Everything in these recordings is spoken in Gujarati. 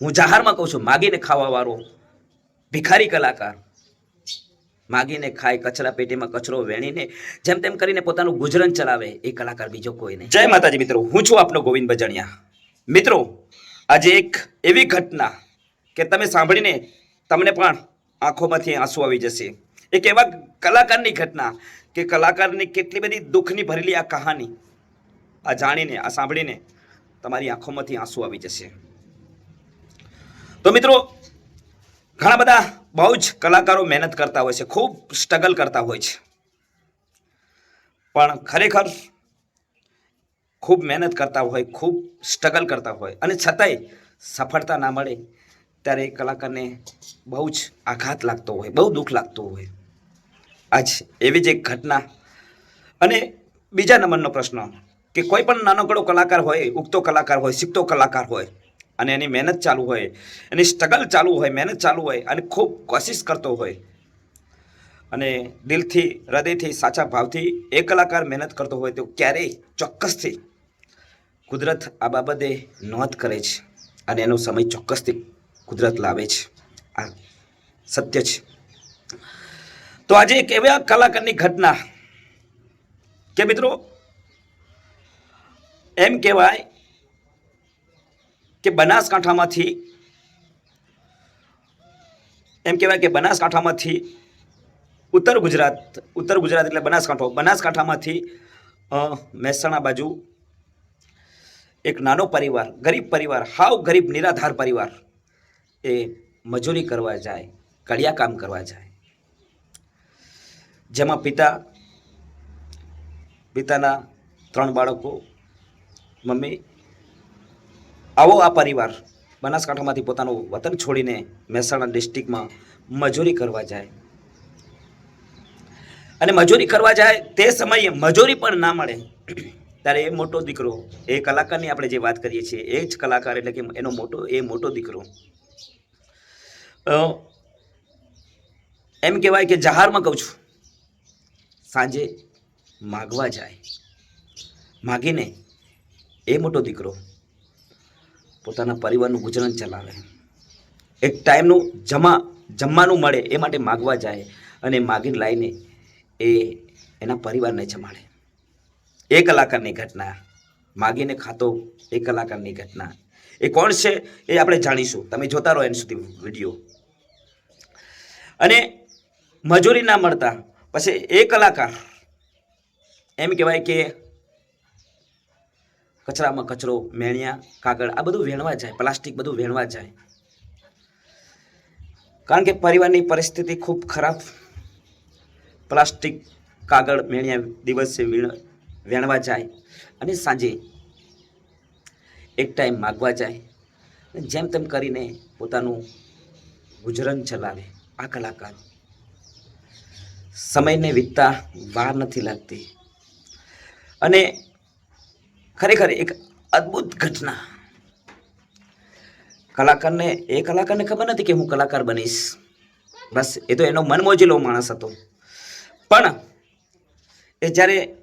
હું જાહેરમાં કહું છું, માગીને ખાવાવાળો, ભિખારી કલાકાર. માગીને ખાય, કચરા પેટીમાં કચરો વેણીને, જેમ તેમ કરીને પોતાનું ગુજરાન ચલાવે, એ કલાકાર બીજો કોઈ નહીં. જય માતાજી મિત્રો, હું છું આપનો ગોવિંદ બજણિયા. મિત્રો, આજે એક એવી ઘટના કે તમે સાંભળીને તમને પણ આંખોમાંથી આંસુ આવી જશે. એક એવા કલાકારની ઘટના કે કલાકારની કેટલી બધી દુઃખની ભરેલી આ કહાની, આ જાણીને, આ સાંભળીને તમારી આંખોમાંથી આંસુ આવી જશે. તો મિત્રો, ઘણા બધા બહુ જ કલાકારો મહેનત કરતા હોય છે, ખૂબ સ્ટ્રગલ કરતા હોય છે. પણ ખરેખર ખૂબ મહેનત કરતા હોય, ખૂબ સ્ટ્રગલ કરતા હોય અને છતાંય સફળતા ના મળે ત્યારે એ કલાકારને બહુ જ આઘાત લાગતો હોય, બહુ દુઃખ લાગતું હોય. આજ એવી જ એક ઘટના. અને બીજા નંબરનો પ્રશ્ન કે કોઈ પણ નાનકડો કલાકાર હોય, ઉગતો કલાકાર હોય, શીખતો કલાકાર હોય અને એની મહેનત ચાલુ હોય, એની સ્ટ્રગલ ચાલુ હોય, મહેનત ચાલુ હોય અને ખૂબ કોશિશ કરતો હોય. અને દિલથી, હૃદયથી, સાચા ભાવથી એ કલાકાર મહેનત કરતો હોય તો ક્યારેય ચોક્કસથી કુદરત આ બાબતે નોંધ કરે છે અને એનો સમય ચોક્કસથી કુદરત લાવે છે. આ સત્ય છે. તો આજે એક એવા કલાકારની ઘટના કે મિત્રો, એમ કહેવાય કે બનાસકાંઠામાંથી, એમ કહેવાય કે બનાસકાંઠામાંથી ઉત્તર ગુજરાત ઉત્તર ગુજરાત એટલે બનાસકાંઠો, બનાસકાંઠામાંથી મહેસાણા બાજુ એક નાનો પરિવાર, ગરીબ પરિવાર, હાવ ગરીબ નિરાધાર પરિવાર એ મજૂરી કરવા જાય કડિયા કામ કરવા જાય. જેમાં પિતા, પિતાના ત્રણ બાળકો, મમ્મી આવો આ પરિવાર બનાસકાંઠામાંથી પોતાનું વતન છોડીને મહેસાણા ડિસ્ટ્રિક્ટમાં મજૂરી કરવા જાય. અને મજૂરી કરવા જાય તે સમયે મજૂરી પણ ના મળે. ત્યારે એ મોટો દીકરો, એ કલાકારની આપણે જે વાત કરીએ છીએ, એ જ કલાકાર એટલે કે એનો મોટો, એ મોટો દીકરો. એમ કહેવાય કે જહારમાં કહું છું, સાંજે માગવા જાય. માગીને એ મોટો દીકરો પોતાના પરિવારનું ગુજરાન ચલાવે. એક ટાઈમનું જમા, જમવાનું મળે એ માટે માગવા જાય અને માગીને લાવીને એ એના પરિવારને જમાડે. એ કલાકારની ઘટના, માગીને ખાતો એ કલાકારની ઘટના. એ કોણ છે એ આપણે જાણીશું. તમે જોતા રહો એની સુધી વીડિયો. અને મજૂરી ના મળતા, પછી એ કલાકાર એમ કહેવાય કે કચરામાં કચરો, મેણિયા, કાગળ, આ બધું વેણવા જાય, પ્લાસ્ટિક બધું વેણવા જાય. કારણ કે પરિવારની પરિસ્થિતિ ખૂબ ખરાબ. પ્લાસ્ટિક, કાગળ, મેણિયા દિવસે વેણવા જાય અને સાંજે એક ટાઈમ માગવા જાય. જેમ તેમ કરીને પોતાનું ગુજરાન ચલાવે, આ કલાકાર. સમયને વીતતા વાર નથી લાગતી. અને ખરેખર એક અદ્ભુત ઘટના. કલાકારને, એ કલાકારને ખબર નથી કે હું કલાકાર બનીશ. બસ, એ તો એનો મનમોજીલો માણસ હતો. પણ, એ જ્યારે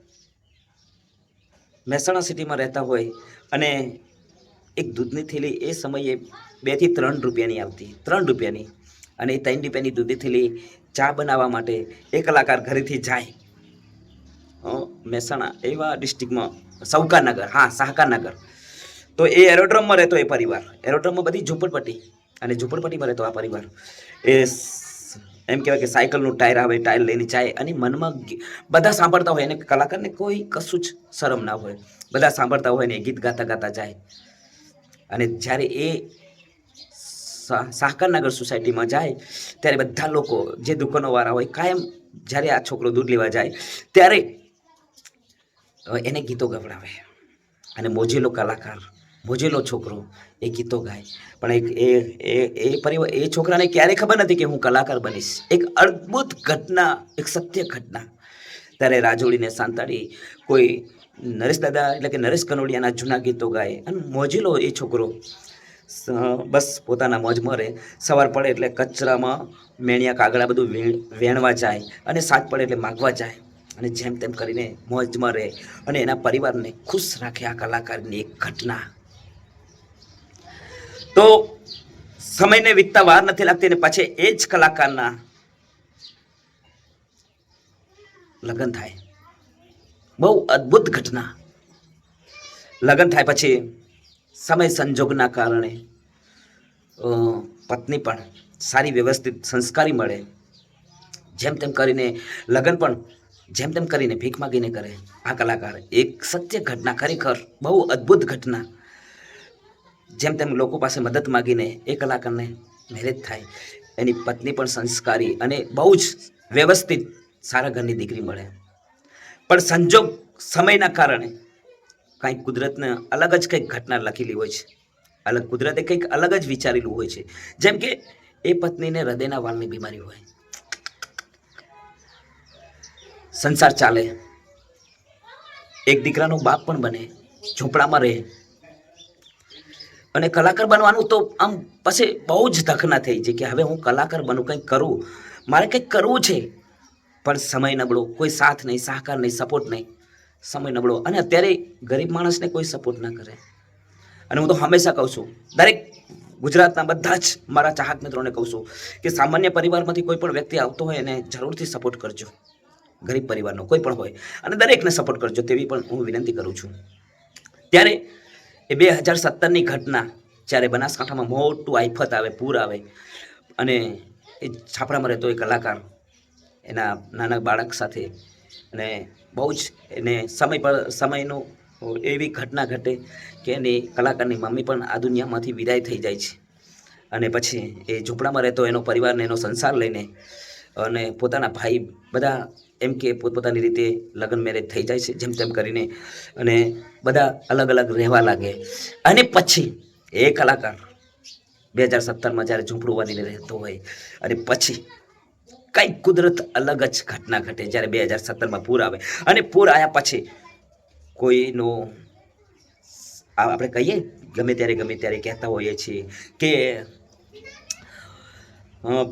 મહેસાણા સિટીમાં રહેતા હોય અને એક દૂધની થેલી એ સમયે બેથી ત્રણ રૂપિયાની આવતી, ત્રણ રૂપિયાની. અને એ ત્રણ રૂપિયાની દૂધની થેલી ચા બનાવવા માટે એ કલાકાર ઘરેથી જાય. મહેસાણા એવા ડિસ્ટ્રિક્ટમાં સૌકાનગર હા સહકારનગર તો એ એરોડ્રોમમાં રહેતો એ પરિવાર. એરોડ્રોમમાં બધી ઝૂંપડપટ્ટી અને ઝૂંપડપટ્ટીમાં રહેતો આ પરિવાર. એ એમ કહેવાય કે સાયકલનું ટાયર આવે, ટાયર લઈને જાય અને મનમાં બધા સાંભળતા હોય અને કલાકારને કોઈ કશું જ શરમ ના હોય. બધા સાંભળતા હોય ને એ ગીત ગાતા ગાતા જાય. અને જ્યારે એ સા- સોસાયટીમાં જાય, ત્યારે બધા લોકો, જે દુકાનોવાળા હોય, કાયમ જ્યારે આ છોકરો દૂધ લેવા જાય, ત્યારે એને ગીતો ગવડાવે. અને મોજેલો કલાકાર, મોજેલો છોકરો એ ગીતો ગાય. પણ એક, એ એ એ પરિવાર, એ છોકરાને ક્યારે ખબર નથી કે હું કલાકાર બનીશ. એક અદ્ભુત ઘટના, એક સત્ય ઘટના. ત્યારે રાજોડીને સાંતાડી કોઈ નરેશ દાદા એટલે કે નરેશ કનોડિયાના જૂના ગીતો ગાય. અને મોજેલો એ છોકરો બસ પોતાના મોજ મરે. સવાર પડે એટલે કચરામાં મેણિયા કાગડા બધું વેણવા જાય. અને સાંજ પડે એટલે માગવા જાય. અને જેમ તેમ કરીને મોજમાં રહે અને એના પરિવારને ખુશ રાખે આ કલાકારની એક ઘટના. તો સમયને વીતતા વાર નથી લાગતી અને પછી એ જ કલાકારના લગ્ન થાય. બહુ અદ્ભુત ઘટના. લગ્ન થાય પછી સમય સંજોગના કારણે પત્ની પણ સારી વ્યવસ્થિત સંસ્કારી મળે. જેમ તેમ કરીને લગ્ન પણ જેમ તેમ કરીને ભીખ માગીને કરે. આ કલાકાર એક સત્ય ઘટના, ખરેખર બહુ અદ્ભુત ઘટના. જેમ તેમ લોકો પાસે મદદ માગીને એ કલાકારને મેરેજ થાય. એની પત્ની પણ સંસ્કારી અને બહુ જ વ્યવસ્થિત સારા ઘરની દીકરી મળે. પણ સંજોગ સમયના કારણે કંઈક કુદરતને અલગ જ કંઈક ઘટના લખેલી હોય છે. અલગ કુદરતે કંઈક અલગ જ વિચારેલું હોય છે. જેમ કે એ પત્નીને હૃદયના વાળની બીમારી હોય. સંસાર ચાલે. એક દીકરાનો બાપ પણ બને, ઝૂંપડામાં રહે. અને કલાકાર બનવાનું તો આમ પછી બહુ જ તકના થઈ છે કે હવે હું કલાકાર બનું, કંઈક કરું. મારે કંઈક કરવું છે, પણ સમય નબળો. કોઈ સાથ નહીં, સહકાર નહીં સપોર્ટ નહીં. સમય નબળો. અને અત્યારે ગરીબ માણસને કોઈ સપોર્ટ ના કરે. અને હું તો હંમેશા કહું છું, દરેક ગુજરાતના બધા જ મારા ચાહક મિત્રોને કહું છું કે સામાન્ય પરિવારમાંથી કોઈ પણ વ્યક્તિ આવતો હોય એને જરૂરથી સપોર્ટ કરજો. ગરીબ પરિવારનો કોઈ પણ હોય અને દરેકને સપોર્ટ કરજો તેવી પણ હું વિનંતી કરું છું. ત્યારે એ બે હજાર સત્તરની ઘટના જ્યારે બનાસકાંઠામાં મોટું આફત આવે, પૂર આવે અને એ છાપરામાં રહેતો એ કલાકાર એના નાના બાળક સાથે અને બહુ જ એને સમય પર, સમયનો એવી ઘટના ઘટે કે એની કલાકારની મમ્મી પણ આ દુનિયામાંથી વિદાય થઈ જાય છે. અને પછી એ ઝૂંપડામાં રહેતો એનો પરિવારને એનો સંસાર લઈને અને પોતાના ભાઈ બધા એમ કે પોતપોતાની રીતે લગ્ન મેરેજ થઈ જાય છે, જેમ તેમ કરીને અને બધા અલગ અલગ રહેવા લાગે. અને પછી એ કલાકાર બે હજાર સત્તરમાં જ્યારે ઝૂંપડું બાંધીને રહેતો હોય અને પછી કંઈક કુદરત અલગ જ ઘટના ઘટે જ્યારે બે હજાર સત્તરમાં પૂર આવે. અને પૂર આવ્યા પછી કોઈનો આપણે કહીએ, ગમે ત્યારે ગમે ત્યારે કહેતા હોઈએ છીએ કે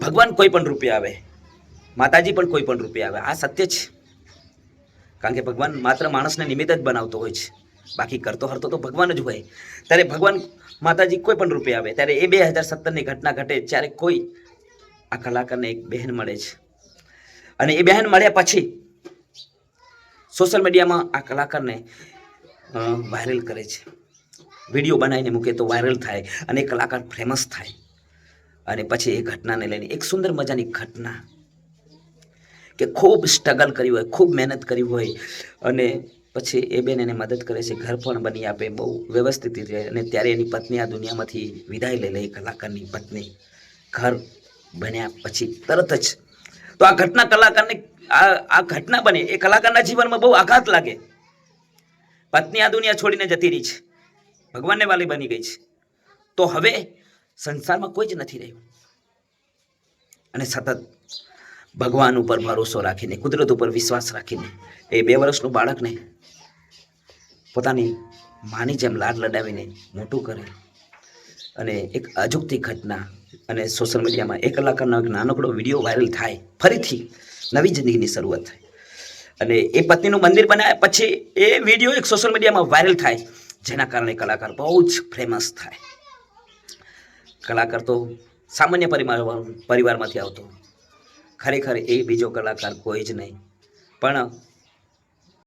ભગવાન કોઈ પણ રૂપે આવે. માતાજી પણ કોઈ પણ રૂપે આવે. આ સત્ય છે. કારણ કે ભગવાન માત્ર માણસને નિમિત્ત જ બનાવતો હોય છે. બાકી કરતો હરતો તો ભગવાન જ હોય. ત્યારે ભગવાન માતાજી કોઈ પણ રૂપે આવે. ત્યારે એ બે હજાર સત્તરની ઘટના ઘટે ત્યારે કોઈ આ કલાકારને એક બહેન મળે છે. અને એ બહેન મળ્યા પછી સોશિયલ મીડિયામાં આ કલાકારને વાયરલ કરે છે. વીડિયો બનાવીને મૂકે તો વાયરલ થાય અને કલાકાર ફેમસ થાય. અને પછી એ ઘટનાને લઈને એક સુંદર મજાની ઘટના કે ખૂબ સ્ટ્રગલ કર્યું હોય, ખૂબ મહેનત કરી હોય અને પછી એ બેન એને મદદ કરે છે, ઘર પણ બની આપે, બહુ વ્યવસ્થિત રીતે. અને ત્યારે એની પત્ની આ દુનિયામાંથી વિદાય લઈ લે કલાકારની પત્ની. ઘર બન્યા પછી તરત જ. તો આ ઘટના કલાકારને, આ આ ઘટના બને, એ કલાકારના જીવનમાં બહુ આઘાત લાગે. પત્ની આ દુનિયા છોડીને જતી રહી છે. ભગવાનને વાલી બની ગઈ છે. તો હવે સંસારમાં કોઈ જ નથી રહ્યું. અને સતત ભગવાન ઉપર ભરોસો રાખીને, કુદરત ઉપર વિશ્વાસ રાખીને, એ બે વર્ષનું બાળકને પોતાની માની જેમ લાડ લડાવીને મોટું કરે. અને એક અજુકતી ઘટના, અને સોશિયલ મીડિયામાં એક કલાકનો એક નાનકડો વીડિયો વાયરલ થાય, ફરીથી નવી જિંદગીની શરૂઆત થાય. અને એ પત્નીનું મંદિર બનાવ્યા પછી એ વીડિયો એક સોશિયલ મીડિયામાં વાયરલ થાય, જેના કારણે કલાકાર બહુ જ ફેમસ થાય. કલાકાર તો સામાન્ય પરિવાર, પરિવારમાંથી આવતો ખરેખર એ બીજો કલાકાર કોઈ જ નહીં. પણ